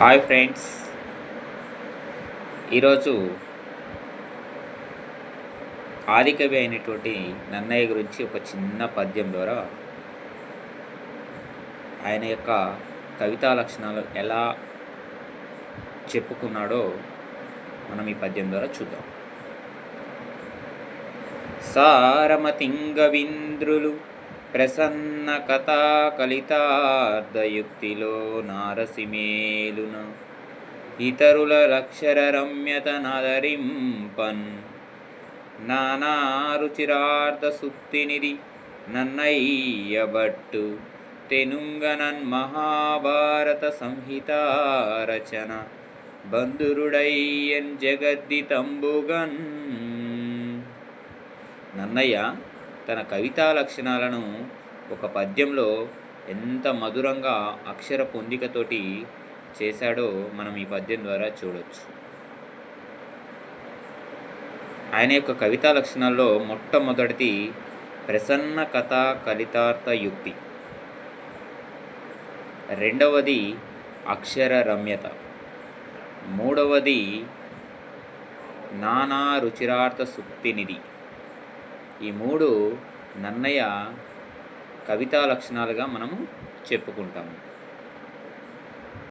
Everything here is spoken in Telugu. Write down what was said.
Hi friends. ఈరోజు ఆదికవి అయినటువంటి నన్నయ్య గురించి ఒక చిన్న పద్యం ద్వారా ఆయన యొక్క కవితా లక్షణాలు ఎలా చెప్పుకున్నాడో మనం ఈ పద్యం ద్వారా చూద్దాం. సారమతింగవింద్రులు ప్రసన్న కథా కలితార్థయుక్తిలో నారసిమేలున ఇతరుల లక్షర రమ్యత నదరింపన్ నానా రుచిరార్థ సుప్తినిది నన్నయ్యబట్టు తెనుంగనన్ మహాభారత సంహిత రచన బంధురుడయ్యన్ జగద్దితంబుగన్ నన్నయ్య తన కవితా లక్షణాలను ఒక పద్యంలో ఎంత మధురంగా అక్షర పొందికతోటి చేశాడో మనం ఈ పద్యం ద్వారా చూడవచ్చు ఆయన యొక్క కవితా లక్షణాల్లో మొట్టమొదటిది ప్రసన్న కథా కలితార్థ యుక్తి. రెండవది అక్షర రమ్యత. మూడవది నానా రుచిరార్థ సుక్తినిధి ఈ మూడు నన్నయ కవితా లక్షణాలుగా మనము చెప్పుకుంటాము.